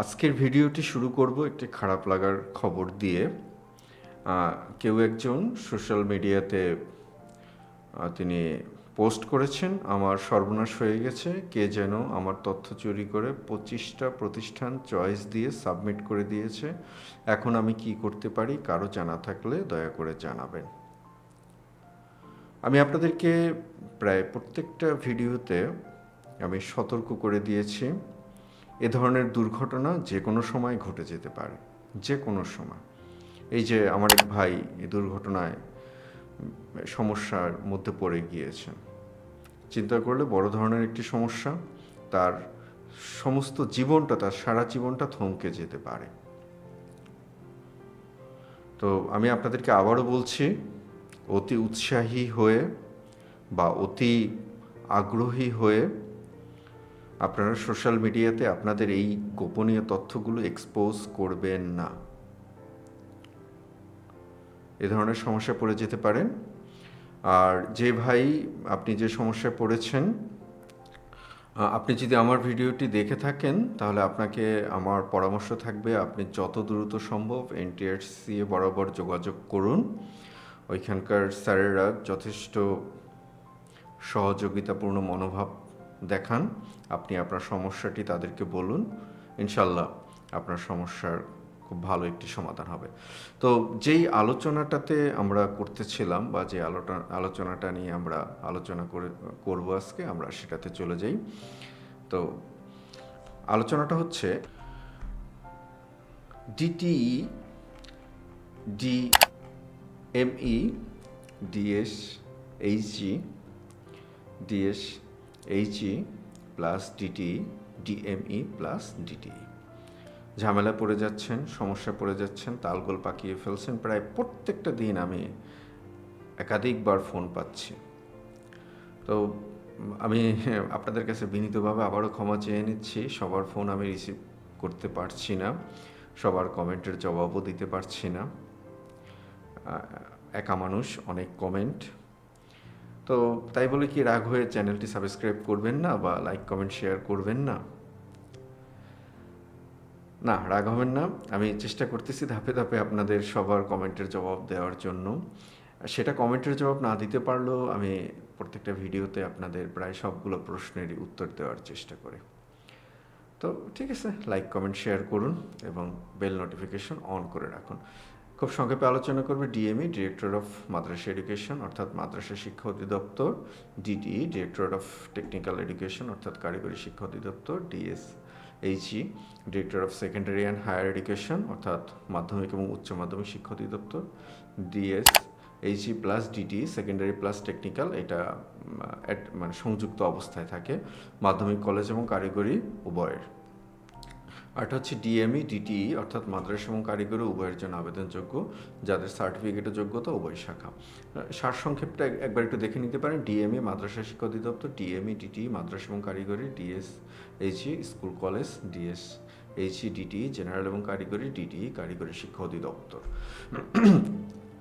আজকের ভিডিওটি শুরু করব একটি খারাপ লাগার খবর দিয়ে। কেউ একজন সোশ্যাল মিডিয়াতে তিনি পোস্ট করেছেন, আমার সর্বনাশ হয়ে গেছে, কে যেন আমার তথ্য চুরি করে পঁচিশটা প্রতিষ্ঠান চয়েস দিয়ে সাবমিট করে দিয়েছে, এখন আমি কি করতে পারি, কারও জানা থাকলে দয়া করে জানাবেন। আমি আপনাদেরকে প্রায় প্রত্যেকটা ভিডিওতে আমি সতর্ক করে দিয়েছি। এ ধরনের দুর্ঘটনা যে কোনো সময় ঘটে যেতে পারে, যে কোনো সময়। এই যে আমার এক ভাই এই দুর্ঘটনায় সমস্যার মধ্যে পড়ে গিয়েছেন। চিন্তা করলে বড় ধরনের একটি সমস্যা, তার সমস্ত জীবনটা, তার সারা জীবনটা থমকে যেতে পারে। তো আমি আপনাদেরকে আবারও বলছি, অতি উৎসাহী হয়ে বা অতি আগ্রহী হয়ে আপনারা সোশ্যাল মিডিয়াতে আপনাদের এই গোপনীয় তথ্যগুলো এক্সপোজ করবেন না। এ ধরনের সমস্যা পড়ে যেতে পারেন। আর যে ভাই আপনি যে সমস্যায় পড়েছেন আপনি যদি আমার ভিডিওটি দেখে থাকেন, তাহলে আপনাকে আমার পরামর্শ থাকবে, আপনি যত দ্রুত সম্ভব এনটিআরসি এ বরাবর যোগাযোগ করুন। ওইখানকার স্যারেরা যথেষ্ট সহযোগিতাপূর্ণ মনোভাব দেখান। আপনি আপনার সমস্যাটি তাদেরকে বলুন। ইনশাল্লাহ আপনার সমস্যার খুব ভালো একটি সমাধান হবে। তো যেই আলোচনাটাতে আমরা করতেছিলাম বা যে আলোটা, আলোচনাটা নিয়ে আমরা আলোচনা করে, করব আজকে, আমরা সেটাতে চলে যাই। তো আলোচনাটা হচ্ছে DTE D ME DS HG DS HE plus DT DME plus DT ঝামেলা পড়ে যাচ্ছেন, সমস্যা পড়ে যাচ্ছেন, তালগোল পাকিয়ে ফেলছেন। প্রায় প্রত্যেকটা দিন আমি একাধিকবার ফোন পাচ্ছি। তো আমি আপনাদের কাছে বিনীতভাবে আবারও ক্ষমা চেয়ে নিচ্ছি। সবার ফোন আমি রিসিভ করতে পারছি না। সবার কমেন্টের জবাবও দিতে পারছি না। একা মানুষ, অনেক কমেন্ট। তো তাই বলে কি রাগ হয়ে চ্যানেলটি সাবস্ক্রাইব করবেন না বা লাইক, কমেন্ট, শেয়ার করবেন না? না, রাগ হবেন না। আমি চেষ্টা করতেছি ধাপে ধাপে আপনাদের সবার কমেন্টের জবাব দেওয়ার জন্য। সেটা কমেন্টের জবাব না দিতে পারলেও আমি প্রত্যেকটা ভিডিওতে আপনাদের প্রায় সবগুলো প্রশ্নেরই উত্তর দেওয়ার চেষ্টা করি। তো ঠিক আছে, লাইক, কমেন্ট, শেয়ার করুন এবং বেল নোটিফিকেশন অন করে রাখুন। খুব সংক্ষেপে আলোচনা করবে। DME director of Madrasa education অর্থাৎ মাদ্রাসা শিক্ষা অধিদপ্তর। DTE director of technical education অর্থাৎ কারিগরি শিক্ষা অধিদপ্তর DS HE director of secondary and higher education অর্থাৎ মাধ্যমিক এবং উচ্চ মাধ্যমিক শিক্ষা অধিদপ্তর। DS HE plus DT secondary plus technical এটা মানে সংযুক্ত অবস্থায় থাকে। মাধ্যমিক, কলেজ এবং কারিগরি উভয়ের। আরটা হচ্ছে ডিএমই ডিটিই অর্থাৎ মাদ্রাসা এবং কারিগরি উভয়ের জন্য আবেদনযোগ্য। যাদের সার্টিফিকেটের যোগ্যতা, উভয় শাখা। সার সংক্ষেপটা একবার একটু দেখে নিতে পারেন। ডিএমই মাদ্রাসা শিক্ষা অধিদপ্তর ডিএমই ডিটিই মাদ্রাসা এবং কারিগরি DS HE school, college DS HE DTE general এবং কারিগরি ডিটিই কারিগরি শিক্ষা অধিদপ্তর।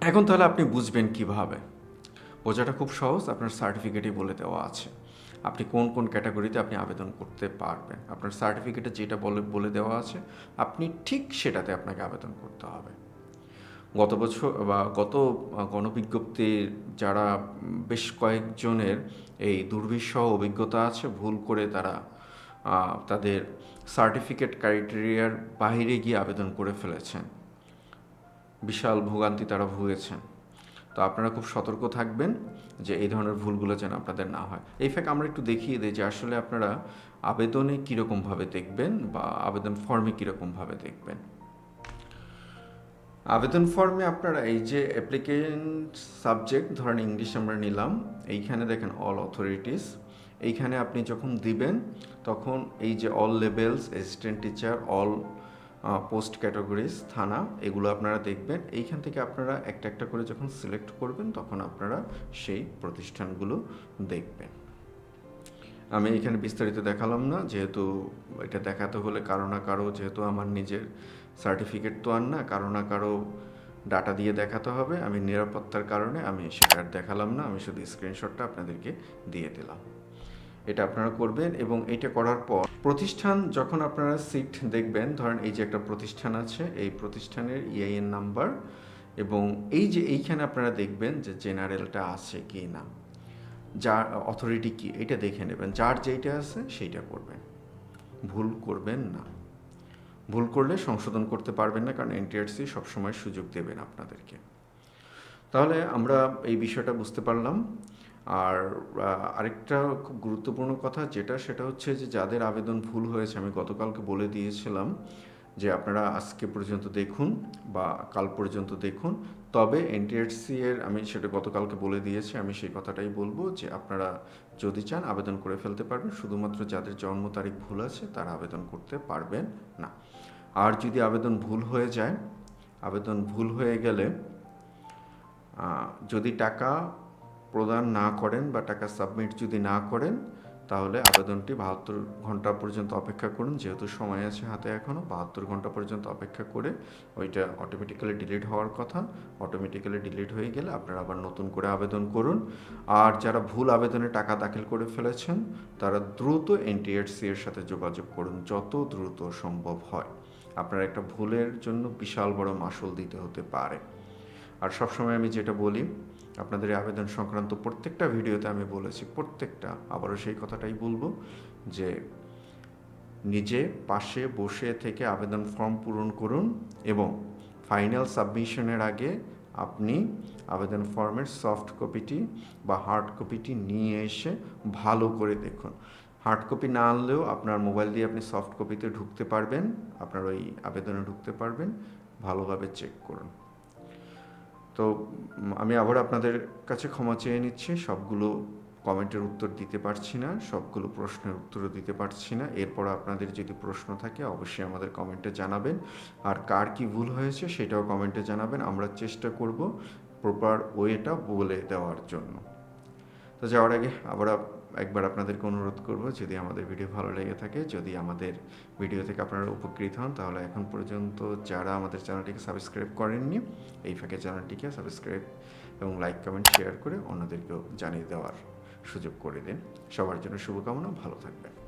এখন তাহলে আপনি বুঝবেন কীভাবে। বোঝাটা খুব সহজ, আপনার সার্টিফিকেটই বলে দেওয়া আছে। আপনি কোন কোন ক্যাটাগরিতে আপনি আবেদন করতে পারবেন। আপনার সার্টিফিকেটে যেটা বলে বলে দেওয়া আছে, আপনি ঠিক সেটাতে আপনাকে আবেদন করতে হবে। গত বছর বা গত গণবিজ্ঞপ্তির যারা বেশ কয়েকজনের এই দুর্বিষহ অভিজ্ঞতা আছে, ভুল করে তারা তাদের সার্টিফিকেট ক্রাইটেরিয়ার বাইরে গিয়ে আবেদন করে ফেলেছেন। বিশাল ভোগান্তি তারা ভুগেছেন। তো আপনারা খুব সতর্ক থাকবেন যে এই ধরনের ভুলগুলো যেন আপনাদের না হয়। এই ফ্যাক্ট আমরা একটু দেখিয়ে দিই যে আসলে আপনারা আবেদনে কীরকমভাবে দেখবেন বা আবেদন ফর্মে কীরকমভাবে দেখবেন। আবেদন ফর্মে আপনারা এই যে অ্যাপ্লিকেন্ট সাবজেক্ট ধরেন ইংলিশ আমরা নিলাম, এইখানে দেখেন অল অথরিটিস এইখানে আপনি যখন দিবেন, তখন এই যে all levels assistant teacher all post categories থানা, এগুলো আপনারা দেখবেন। এইখান থেকে আপনারা একটা একটা করে যখন সিলেক্ট করবেন, তখন আপনারা সেই প্রতিষ্ঠানগুলো দেখবেন। আমি এখানে বিস্তারিত দেখালাম না, যেহেতু এটা দেখাতে হলে কারও না কারও, যেহেতু আমার নিজের সার্টিফিকেট তো আর না, কারও না কারও ডাটা দিয়ে দেখাতে হবে। আমি নিরাপত্তার কারণে আমি সেটা আর দেখালাম না, আমি শুধু স্ক্রিনশটটা আপনাদেরকে দিয়ে দিলাম। এটা আপনারা করবেন এবং এটা করার পর প্রতিষ্ঠান, যখন আপনারা সিট দেখবেন, ধরেন এই যে একটা প্রতিষ্ঠান আছে, এই প্রতিষ্ঠানের ইআইএন নাম্বার এবং এই যে এইখানে আপনারা দেখবেন যে জেনারেলটা আছে কি না, যার অথরিটি কি, এটা দেখে নেবেন। যার যেইটা আছে, সেইটা করবেন। ভুল করবেন না। ভুল করলে সংশোধন করতে পারবেন না, কারণ এনটিআরসি সবসময় সুযোগ দেবেন আপনাদেরকে। তাহলে আমরা এই বিষয়টা বুঝতে পারলাম। আর আরেকটা খুব গুরুত্বপূর্ণ কথা যেটা, সেটা হচ্ছে যে যাদের আবেদন ভুল হয়েছে, আমি গতকালকে বলে দিয়েছিলাম যে আপনারা আজকে পর্যন্ত দেখুন বা কাল পর্যন্ত দেখুন। তবে এনটিআরসি এর, আমি সেটা গতকালকে বলে দিয়েছি, আমি সেই কথাটাই বলব যে আপনারা যদি চান আবেদন করে ফেলতে পারবেন। শুধুমাত্র যাদের জন্ম তারিখ ভুল আছে, তারা আবেদন করতে পারবেন না। আর যদি আবেদন ভুল হয়ে যায়, আবেদন ভুল হয়ে গেলে যদি টাকা প্রদান না করেন বা টাকা সাবমিট যদি না করেন, তাহলে আবেদনটি বাহাত্তর ঘণ্টা পর্যন্ত অপেক্ষা করুন। যেহেতু সময় আছে হাতে এখনও বাহাত্তর ঘণ্টা পর্যন্ত অপেক্ষা করে ওইটা অটোমেটিক্যালি ডিলিট হওয়ার কথা। অটোমেটিক্যালি ডিলিট হয়ে গেলে আপনারা আবার নতুন করে আবেদন করুন। আর যারা ভুল আবেদনে টাকা দাখিল করে ফেলেছেন, তারা দ্রুত এনটিএসসি এর সাথে যোগাযোগ করুন, যত দ্রুত সম্ভব হয়। আপনার একটা ভুলের জন্য বিশাল বড় মাসুল দিতে হতে পারে। আর সবসময় আমি যেটা বলি, আপনাদের আবেদন সংক্রান্ত প্রত্যেকটা ভিডিওতে আমি বলেছি, প্রত্যেকটা, আবারও সেই কথাটাই বলব যে নিজে পাশে বসে থেকে আবেদন ফর্ম পূরণ করুন এবং ফাইনাল সাবমিশনের আগে আপনি আবেদন ফর্মের সফট কপিটি বা হার্ড কপিটি নিয়ে এসে ভালো করে দেখুন। হার্ড কপি না আনলেও আপনার মোবাইল দিয়ে আপনি সফট কপিতে ঢুকতে পারবেন, আপনার ওই আবেদনে ঢুকতে পারবেন, ভালোভাবে চেক করুন। তো আমি আবার আপনাদের কাছে ক্ষমা চেয়ে নিচ্ছি। সবগুলো কমেন্টের উত্তর দিতে পারছি না, সবগুলো প্রশ্নের উত্তরও দিতে পারছি না। এরপর আপনাদের যদি প্রশ্ন থাকে, অবশ্যই আমাদের কমেন্টে জানাবেন। আর কার কি ভুল হয়েছে, সেটাও কমেন্টে জানাবেন। আমরা চেষ্টা করব প্রপার ওয়েটা বলে দেওয়ার জন্য। তো যাওয়ার আগে আবার একবার আপনাদেরকে অনুরোধ করব, যদি আমাদের ভিডিও ভালো লেগে থাকে, যদি আমাদের ভিডিও থেকে আপনারা উপকৃত হন, তাহলে এখন পর্যন্ত যারা আমাদের চ্যানেলটিকে সাবস্ক্রাইব করেননি, এই ফাঁকে চ্যানেলটিকে সাবস্ক্রাইব এবং লাইক, কমেন্ট, শেয়ার করে অন্যদেরকেও জানিয়ে দেওয়ার সুযোগ করে দিন। সবার জন্য শুভকামনা, ভালো থাকবেন।